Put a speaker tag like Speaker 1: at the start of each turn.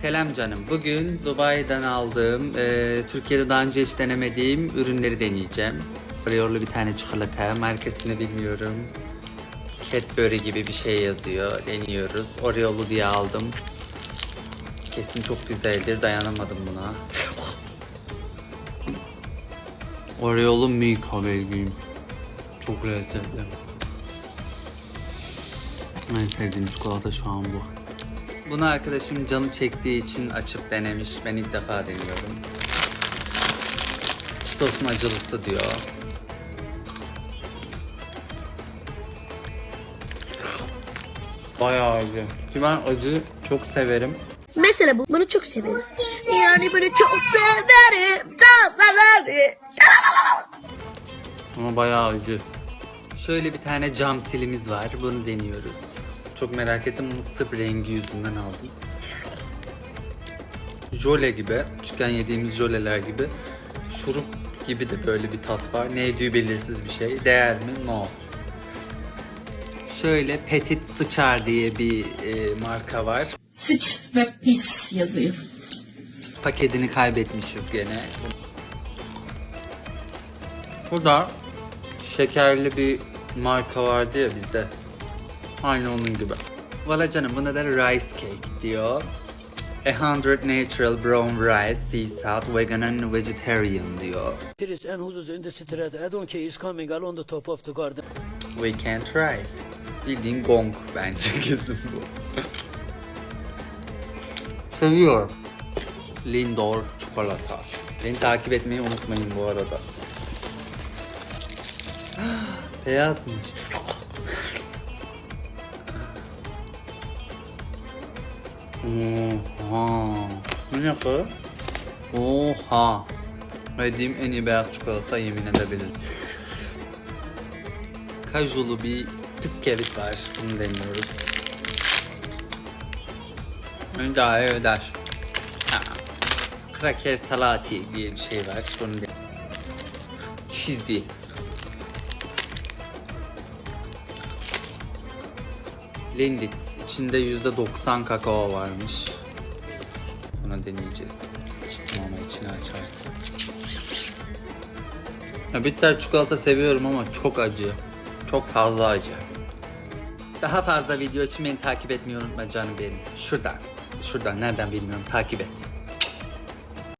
Speaker 1: Selam canım. Bugün Dubai'den aldığım, e, Türkiye'de daha önce hiç denemediğim ürünleri deneyeceğim. Oreo'lu bir tane çikolata, markasını bilmiyorum. Cadbury gibi bir şey yazıyor. Deniyoruz. Oreo'lu diye aldım. Kesin çok güzeldir. Dayanamadım buna. Oreo'lu Milka Belgiyim. Çok lezzetli. En sevdiğim çikolata şu an bu. Bunu arkadaşım canı çektiği için açıp denemiş. Ben ilk defa deniyorum. Çitos'un acılısı diyor. Bayağı acı. Ki ben acı çok severim.
Speaker 2: Mesela bu. Bunu çok severim. Yani bunu çok severim. Çok severim.
Speaker 1: Ama bayağı acı. Şöyle bir tane cam silimiz var. Bunu deniyoruz. Çok merak ettim. Mısır rengi yüzünden aldım. Jöle gibi. Küçükken yediğimiz jöleler gibi. Şurup gibi de böyle bir tat var. Ne yediği belirsiz bir şey. Değer mi? No. Şöyle Petit Sıçar diye bir e, marka var.
Speaker 3: Sıç ve pis yazıyor.
Speaker 1: Paketini kaybetmişiz gene. Burada şekerli bir marka vardı ya bizde. Aynı onun gibi. Valla canım buna da rice cake diyor. A hundred natural brown rice, sea salt, vegan and vegetarian diyor.
Speaker 4: It is and who's in the street. I don't care. He's coming along the top of the garden.
Speaker 1: We can try. Bildiğin gong bence kesin bu. Seviyorum. Lindor çikolata. Beni takip etmeyi unutmayın bu arada. Beyazmış. Oha. Bu ne bu? Oha. Yediğim en iyi beyaz çikolata yemin edebilirim. Kajulu bir bisküvit var. Bunu deniyoruz. Önce öder. Kraker salati diye bir şey var. Bunu de- Cheesy. Lindit. İçinde %90 kakao varmış. Bunu deneyeceğiz. Sıçtım ama içini açarken. Ya bitter çikolata seviyorum ama çok acı. Çok fazla acı. Daha fazla video için beni takip etmeyi unutma canım benim. Şuradan. Şuradan nereden bilmiyorum takip et.